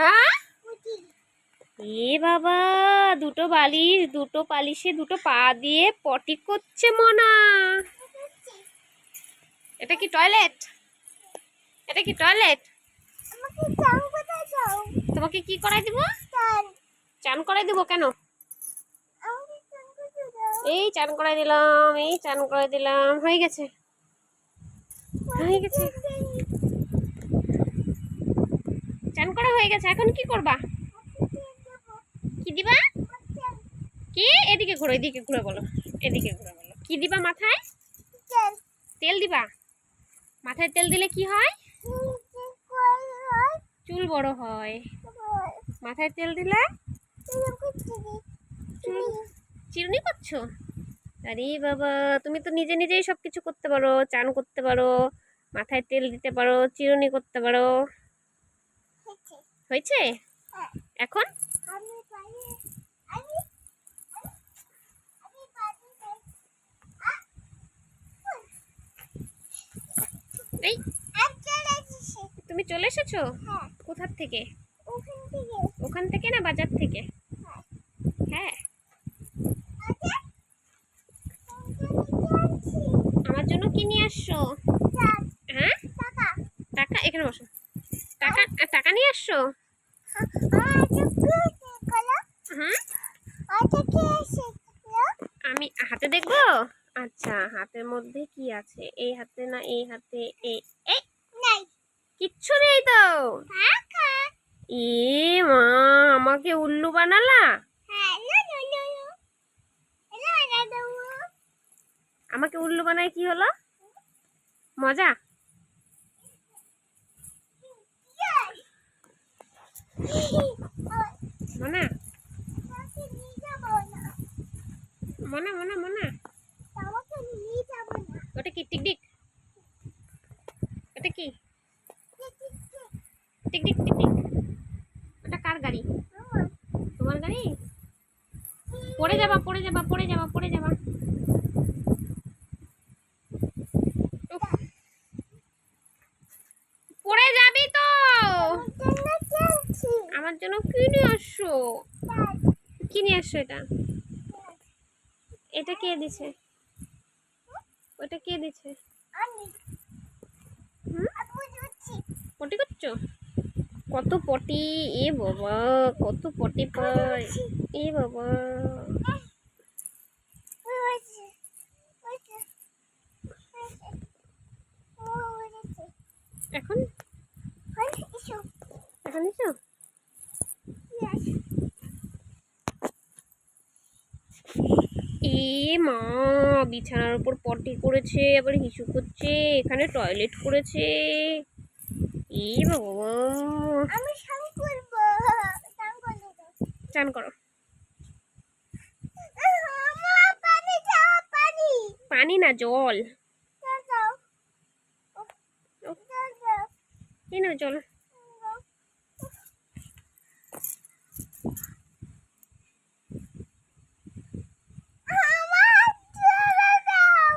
হ্যাঁ এ বাবা, দুটো বালিশ, দুটো পালিশে দুটো পা দিয়ে পটি করছে মনা। এটা কি টয়লেট এটা কি টয়লেট তোমাকে কি করাই দিব? চান করাই দিব কেন? এই চান করাই দিলাম, এই চান করাই দিলাম, হয়ে গেছে। হয়ে গেছে। চান করা হয়ে গেছে, এখন কি করবা? কি দিবা? কি? এদিকে ঘুরো, এদিকে ঘুরে বলো, এদিকে ঘুরে বলো। কি দিবা মাথায়? তেল দিবা? মাথায় তেল দিলে কি হয়? চুল বড় হয়। মাথায় তেল দিলে? চিরুনি করছ? আরে বাবা, তুমি তো নিজে নিজেই সব কিছু করতে পারো, চান করতে পারো, মাথায় তেল দিতে পারো, চিরুনি করতে পারো। হয়েছে? হ্যাঁ। এখন? এই। তুমি চলে এসেছ? হ্যাঁ। কোথার থেকে? ওখান থেকে। না বাজার থেকে? হ্যাঁ। হ্যাঁ। আচ্ছা। আমার জন্য কি নিয়ে আসছো? হ্যাঁ? টাকা? এখানে বসো। টাকা টাকা নিয়ে আসছো? আমি হাতে দেখব? আচ্ছা হাতের মধ্যে কি আছে? এই হাতে না এই হাতে? এই কিচ্ছু নেই তো। এ মা, আমাকে উল্লু বানালা? আমাকে উল্লু বানায় কি হলো? মজা? মনা। মনা মনা মনা। ওটা কি? টিকটিক ওটা কি? টিকটিক টিকটিক ওটা কার গাড়ি? তোমার গাড়ি? পড়ে যাবা পড়ে যাবা পড়ে যাবা পড়ে যাবা উফ, পড়ে যাবি তো আমার জন্য কি নিয়ে আসছো কি নিয়ে আসছো এটা। এটা কে দিছে? ওটা কে দিছে? পটি করছ? কত পটি? এ বাবা, কত পটি পায়। এ বাবা। এখন? এখন এসো এ মা বিছানার উপর পটি করেছে আবার হিসু করছে এখানে টয়লেট করেছে। এ বাবা। আমি স্নান করব। স্নান চান করো। পানি না জল। এই নাও জল আমার চলে দাও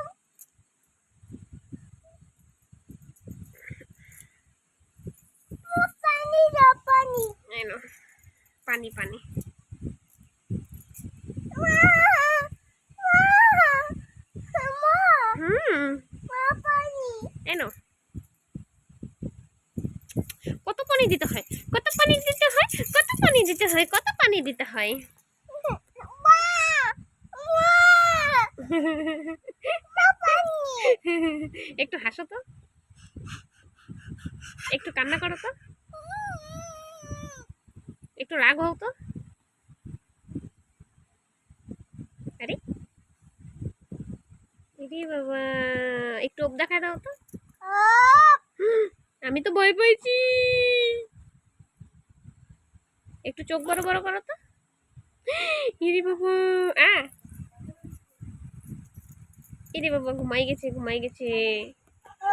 মা পানি দাও পানি পানি। নাও। কত পানি দিতে হয়? কত পানি দিতে হয়? কত পানি দিতে হয়? কত পানি দিতে হয়? একটু হাসো তো। একটু কান্না করো তো। একটু রাগ হও তো। আরে। বাবা একটু ওপ দেখা দাও তো। আমি তো ভয় পাইছি। একটু চোখ বড় বড় করো তো। ইরে বাবা আ ইরে বাবা ঘুমাই গেছে ঘুমাই গেছে।